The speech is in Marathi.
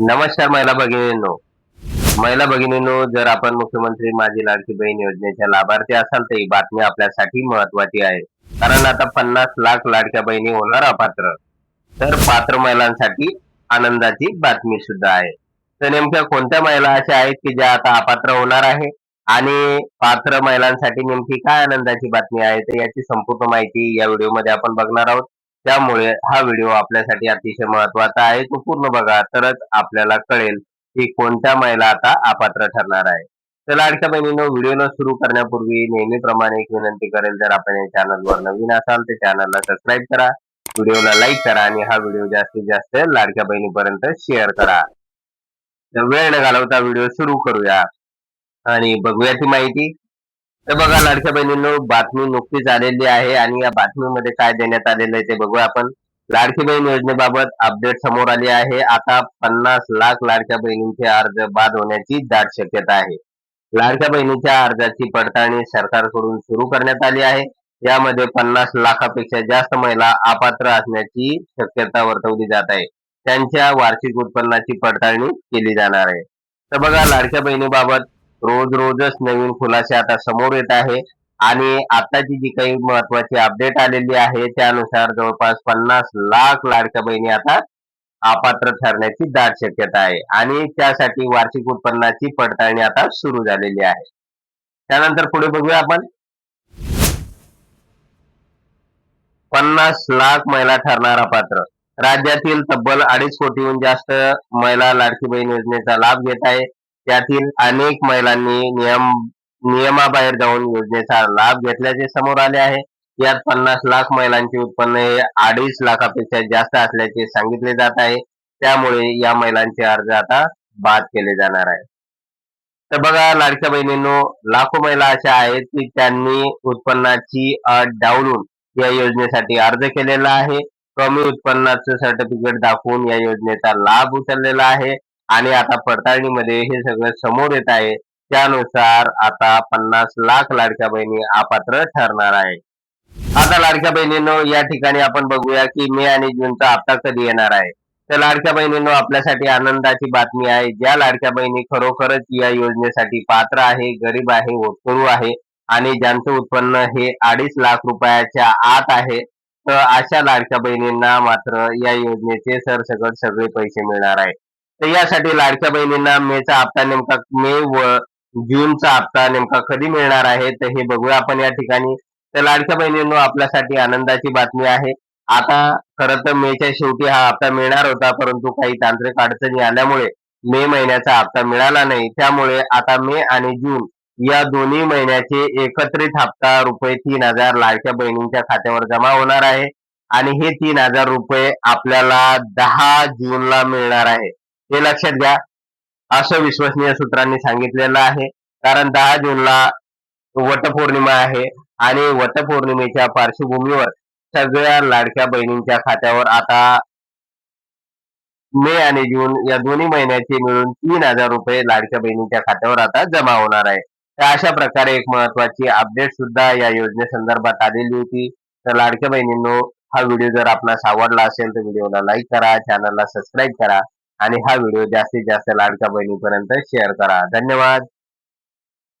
नमस्कार महिला भगिनींनो. महिला भगिनींनो जर आपण मुख्यमंत्री माझी लाडकी बहीण योजनेच्या लाभार्थी असाल तर ही बातमी आपल्यासाठी महत्वाची आहे. कारण आता पन्नास लाख लाडक्या बहिणी होणार अपात्र. तर पात्र महिलांसाठी आनंदाची बातमी सुद्धा आहे. तर नेमक्या कोणत्या महिला अशा आहेत की ज्या आता अपात्र होणार आहे? आणि पात्र महिलांसाठी नेमकी काय आनंदाची बातमी आहे? तर याची संपूर्ण माहिती या व्हिडिओमध्ये आपण बघणार आहोत. त्यामुळे हा व्हिडिओ आपल्यासाठी अतिशय महत्त्वाचा आहे. तो पूर्ण बघा तरच आपल्याला कळेल की कोणत्या महिला आता अपात्र ठरणार आहे. तर लाडक्या बहिणीनं व्हिडिओला सुरू करण्यापूर्वी नेहमीप्रमाणे एक विनंती करेल जर आपण या चॅनलवर नवीन असाल तर चॅनलला सबस्क्राईब करा व्हिडिओला लाईक करा आणि हा व्हिडिओ जास्तीत जास्त लाडक्या बहिणीपर्यंत शेअर करा. तर वेळ न घालवता व्हिडिओ सुरू करूया. आणि बघूया ती माहिती. तर बघा लाडक्या बहिणींनो बातमी नुकतीच आलेली आहे आणि या बातमीमध्ये काय देण्यात आलेलं आहे ते बघूया आपण. लाडकी बहीण योजनेबाबत अपडेट समोर आली आहे. आता पन्नास लाख लाडक्या बहिणींचे अर्ज बाद होण्याची दाट शक्यता आहे. लाडक्या बहिणीच्या अर्जाची पडताळणी सरकारकडून सुरू करण्यात आली आहे. यामध्ये पन्नास लाखापेक्षा जास्त महिला अपात्र असण्याची शक्यता वर्तवली जात आहे. त्यांच्या वार्षिक उत्पन्नाची पडताळणी केली जाणार आहे. तर बघा लाडक्या बहिणीबाबत रोज रोजच नवीन खुलासे आता समोर येत आहे. आणि आताची जी काही महत्वाची अपडेट आलेली आहे त्यानुसार जवळपास पन्नास लाख लाडक्या बहिणी आता अपात्र ठरण्याची दाट शक्यता आहे. आणि त्यासाठी वार्षिक उत्पन्नाची पडताळणी आता सुरू झालेली आहे. त्यानंतर पुढे बघूया आपण. पन्नास लाख महिला ठरणारा पात्र राज्यातील तब्बल अडीच कोटीहून जास्त महिला लाडकी बहीण योजनेचा लाभ घेत आहे. त्यातील अनेक महिलांनी नियम नियमाबाहेर जाऊन योजनेचा लाभ घेतल्याचे समोर आले आहे. यात पन्नास लाख महिलांचे उत्पन्न हे अडीच लाखापेक्षा जास्त असल्याचे सांगितले जात आहे. त्यामुळे या महिलांचे अर्ज आता बाद केले जाणार आहे. तर बघा लाडक्या बहिणींनो लाखो महिला अशा आहेत की त्यांनी उत्पन्नाची अट डावलून या योजनेसाठी अर्ज केलेला आहे. कमी उत्पन्नाचं सर्टिफिकेट दाखवून या योजनेचा लाभ उचललेला आहे. आणि आता पडताळणीमध्ये हे सगळं समोर येत आहे. त्यानुसार आता पन्नास लाख लाडक्या बहिणी अपात्र ठरणार आहे. आता लाडक्या बहिणींनो या ठिकाणी आपण बघूया की मे आणि जूनचा हप्ता कधी येणार आहे. तर लाडक्या बहिणींनो आपल्यासाठी आनंदाची बातमी आहे. ज्या लाडक्या बहिणी खरोखरच या योजनेसाठी पात्र आहे गरीब आहे होतकरू आहे आणि ज्यांचं उत्पन्न हे अडीच लाख रुपयाच्या आत आहे तर अशा लाडक्या बहिणींना मात्र या योजनेचे सरसकट सगळे पैसे मिळणार आहे. तर यासाठी लाडक्या बहिणींना मेचा हप्ता नेमका मे व जूनचा हप्ता नेमका कधी मिळणार आहे? तर हे बघूया आपण या ठिकाणी. तर लाडक्या बहिणींनो आपल्यासाठी आनंदाची बातमी आहे. आता खरं तर मेच्या शेवटी हा हप्ता मिळणार होता परंतु काही तांत्रिक अडचणी आल्यामुळे मे महिन्याचा हप्ता मिळाला नाही. त्यामुळे आता मे आणि जून या दोन्ही महिन्याचे एकत्रित हप्ता रुपये तीन हजार लाडक्या बहिणींच्या खात्यावर जमा होणार आहे. आणि हे तीन हजार रुपये आपल्याला दहा जूनला मिळणार आहे. हे लक्षात घ्या. असं विश्वसनीय सूत्रांनी सांगितलेलं आहे. कारण दहा जूनला वटपौर्णिमा आहे आणि वटपौर्णिमेच्या पार्श्वभूमीवर सगळ्या लाडक्या बहिणींच्या खात्यावर आता मे आणि जून या दोन्ही महिन्याचे मिळून तीन हजार रुपये लाडक्या बहिणींच्या खात्यावर आता जमा होणार आहे. तर अशा प्रकारे एक महत्वाची अपडेट सुद्धा या योजनेसंदर्भात आलेली होती. तर लाडक्या बहिणींनो हा व्हिडिओ जर आपणास आवडला असेल तर व्हिडिओला लाईक करा चॅनलला सबस्क्राईब करा. आणि हा व्हिडिओ जास्तीत जास्त लाडक्या बहिणीपर्यंत शेअर करा. धन्यवाद.